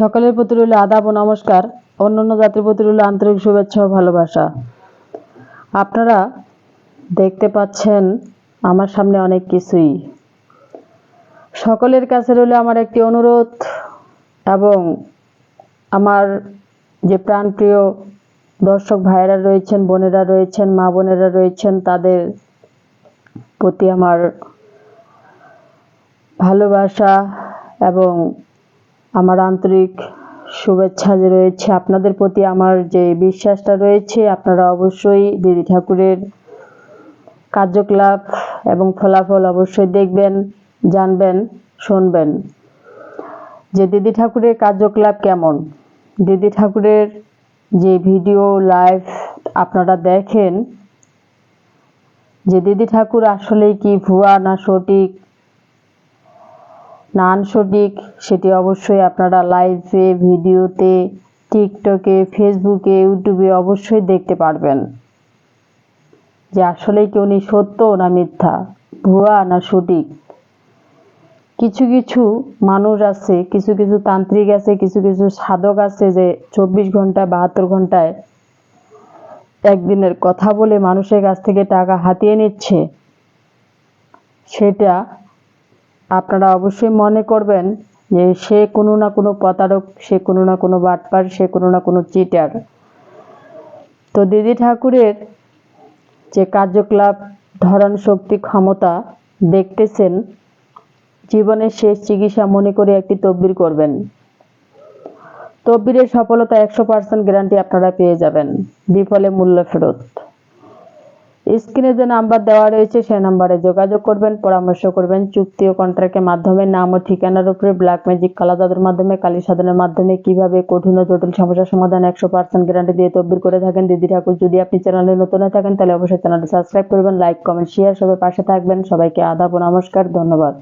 সকলের প্রতি রইল আদাব ও নমস্কার। অন্যান্য জাতির প্রতি রইল আন্তরিক শুভেচ্ছা ও ভালোবাসা। আপনারা দেখতে পাচ্ছেন আমার সামনে অনেক কিছুই। সকলের কাছে রইল আমার একটি অনুরোধ এবং আমার যে প্রাণপ্রিয় দর্শক ভাইয়েরা রয়েছেন, বোনেরা রয়েছেন, মা বোনেরা রয়েছেন, তাদের প্রতি আমার ভালোবাসা এবং আমার আন্তরিক শুভেচ্ছা যে রয়েছে আপনাদের প্রতি, আমার যে বিশ্বাসটা রয়েছে, আপনারা অবশ্যই দিদি ঠাকুরের কার্যকলাপ এবং ফলাফল অবশ্যই দেখবেন, জানবেন, শুনবেন। যে দিদি ঠাকুরের কার্যকলাপ কেমন? দিদি ঠাকুরের যে ভিডিও লাইভ আপনারা দেখেন, যে দিদি ঠাকুর আসলেই কি ভুয়া না সঠিক না সঠিক, সেটি অবশ্যই আপনারা লাইভে ভিডিওতে টিকটকে ফেসবুকে ইউটিউবে অবশ্যই দেখতে পারবেন। যে আসলেই কি উনি সত্য না মিথ্যা, ভুয়া না সঠিক। কিছু কিছু মানুষ আছে, কিছু কিছু তান্ত্রিক আছে, কিছু কিছু সাধক আছে যে চব্বিশ ঘন্টায়, বাহাত্তর ঘন্টায় একদিনের কথা বলে মানুষের কাছ থেকে টাকা হাতিয়ে নিচ্ছে। সেটা আপনারা অবশ্যই মনে করবেন যে সে কোনো না কোনো প্রতারক, সে কোনো না কোনো বাটপার, সে কোনো না কোনো চিটার তো দিদি ঠাকুরের যে কার্যকলাপ ধরন শক্তি ক্ষমতা দেখতেছেন জীবনের শেষ চিকিৎসা মনে করে একটি তব্বির করবেন। তব্বিরের সফলতা একশো পার্সেন্ট গ্যারান্টি আপনারা পেয়ে যাবেন। বিফলে মূল্য ফেরত। স্ক্রিনে যে নাম্বার দেওয়া রয়েছে সে নাম্বারে যোগাযোগ করবেন, পরামর্শ করবেন, চুক্তি ও কন্ট্রাক্টের মাধ্যমে নাম ও ঠিকানার উপরে ব্ল্যাক ম্যাজিক কালা জাদুর মাধ্যমে, কালী সাধনের মাধ্যমে কীভাবে কঠিন ও জটিল সমস্যার সমাধান একশো পার্সেন্ট গ্যারান্টি দিয়ে তব্বির করে থাকেন। দিদি ঠাকুর, যদি আপনি চ্যানেলে নতুন হয়ে থাকেন, তাহলে অবশ্যই চ্যানেলটি সাবস্ক্রাইব করবেন লাইক কমেন্ট শেয়ার সবাই পাশে থাকবেন। সবাইকে আদাব ও নমস্কার, ধন্যবাদ।